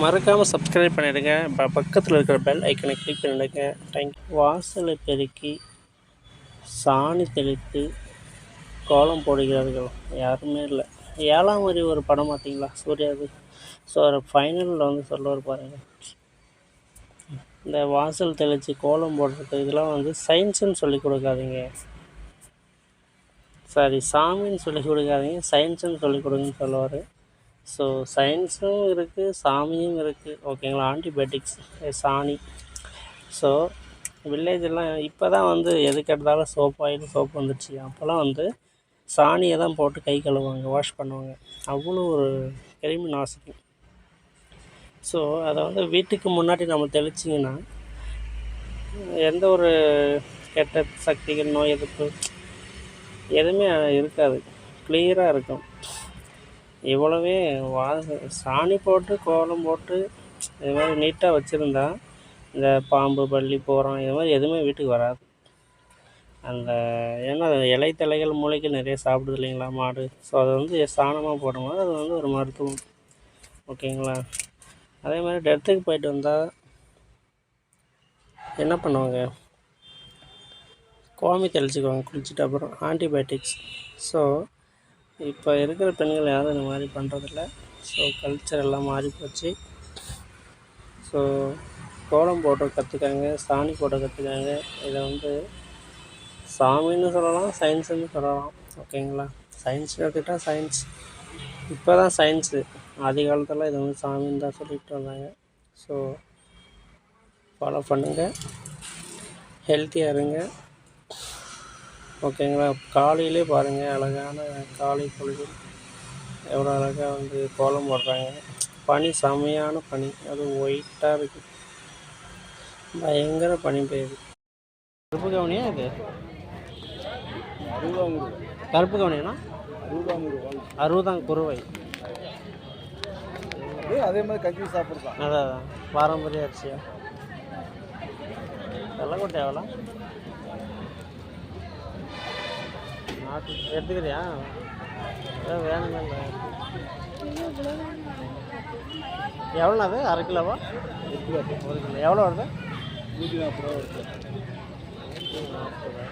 மறக்காமல் சப்ஸ்கிரைப் பண்ணிடுங்க. ப பக்கத்தில் இருக்கிற பெல் ஐக்கனை கிளிக் பண்ணிடுங்க. தேங்க்யூ வாசலை பெருக்கி சாணி தெளித்து கோலம் போடுகிறார்கள். யாருமே இல்லை. ஏழாம் வரி ஒரு படம் பார்த்தீங்களா சூர்யாது ஸோ ஒரு ஃபைனலில் வந்து சொல்லுவார் பாருங்கள் இந்த வாசல் தெளித்து கோலம் போடுறது இதெல்லாம் வந்து சயின்ஸுன்னு சொல்லி கொடுக்காதீங்க. சாரி சாமின்னு சொல்லி கொடுக்காதீங்க சயின்ஸுன்னு சொல்லி கொடுங்கன்னு சொல்லுவார். ஸோ சயின்ஸும் இருக்குது சாமியும் இருக்குது ஓகேங்களா ஆன்டிபயோட்டிக்ஸ் சாணி. ஸோ வில்லேஜெல்லாம் இப்போ தான் வந்து எதுக்கு எடுத்தாலும் சோப் ஆயில் சோப் வந்துடுச்சு அப்போல்லாம் வந்து சாணியை தான் போட்டு கை கழுவுவாங்க வாஷ் பண்ணுவாங்க. அவ்வளோ ஒரு கிருமி நாசினி ஸோ அதை வந்து வீட்டுக்கு முன்னாடி நம்ம தெளிச்சிங்கன்னா எந்த ஒரு கெட்ட சக்திகள் நோய் எதிர்ப்பு எதுவுமே இருக்காது. கிளியராக இருக்கும். இவ்வளவே வா சாணி போட்டு கோலம் போட்டு இது மாதிரி நீட்டாக வச்சுருந்தா இந்த பாம்பு பள்ளி போகிறோம் இது மாதிரி எதுவுமே வீட்டுக்கு வராது. அந்த ஏன்னா இலை தலைகள் மூளைக்கு நிறைய சாப்பிடுது இல்லைங்களா மாடு. ஸோ அதை வந்து சாணமாக போடும்போது அது வந்து ஒரு மருத்துவம். ஓகேங்களா? அதே மாதிரி டெத்துக்கு போயிட்டு வந்தால் என்ன பண்ணுவாங்க? கோமி தெளிச்சுக்குவாங்க குளிச்சுட்டு அப்புறம் ஆன்டிபயோட்டிக்ஸ் ஸோ இப்போ இருக்கிற பெண்கள் யாரும் இந்த மாதிரி பண்ணுறதில்ல ஸோ கல்ச்சர் எல்லாம் மாறி போச்சு. ஸோ கோலம் போட கற்றுக்காங்க சாணி போட கற்றுக்காங்க இதை வந்து சாமின்னு சொல்லலாம் சயின்ஸுன்னு சொல்லலாம். ஓகேங்களா சயின்ஸ் எடுத்துக்கிட்டால் சயின்ஸ் இப்போ தான் சயின்ஸு ஆதி காலத்தில் இது வந்து சாமின்னு தான் சொல்லிட்டு வந்தாங்க ஸோ ஃபாலோ பண்ணுங்கள் ஹெல்த்தியாக இருங்க. ஓகேங்களா? காலையிலே பாருங்கள் அழகான காலை பொழுது. எவ்வளோ அழகாக வந்து கோலம் போடுறாங்க. பனி செமையான பனி. அது ஒயிட்டாக இருக்குது பயங்கர பனி பெய்யுது. கருப்பு கவனியா இது? கருப்பு கவனியாண்ணா அறுபதாம் குருவை அதே மாதிரி கஞ்சி சாப்பிட்றதான் அதான் அதான். பாரம்பரிய அரிசியா? வெள்ளக்கோட்டை எவ்வளோ எடுத்துக்கிறியா? ஏதோ எவ்வளோ எவ்வளோண்ணா அது அரை கிலோவா? ஒரு கிலோ. எவ்வளோ வருது? நூற்றி நாற்பது ரூபா வருது நாற்பது